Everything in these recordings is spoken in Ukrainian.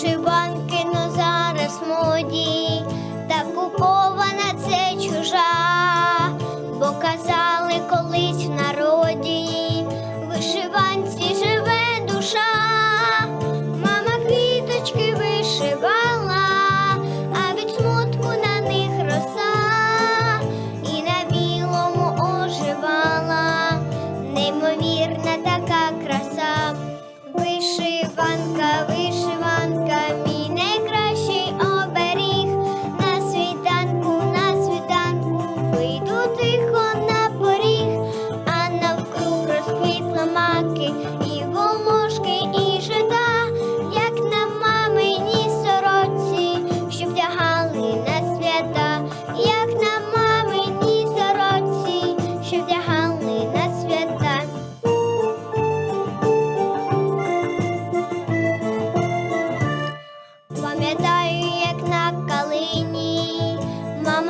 水弯。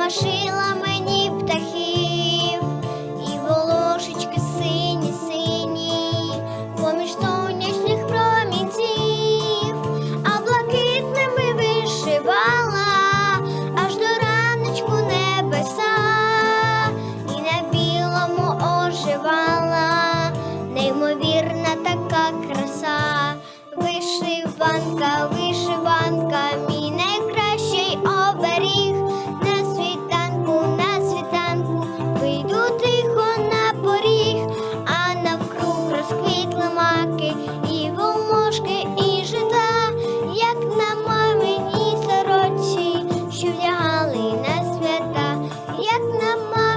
Полошила мені птахів. І волошечки сині, сині, поміж сонячних промінців, а блакитними вишивала аж до раночку небеса, і на білому оживала неймовірна така краса, вишиванка. як на.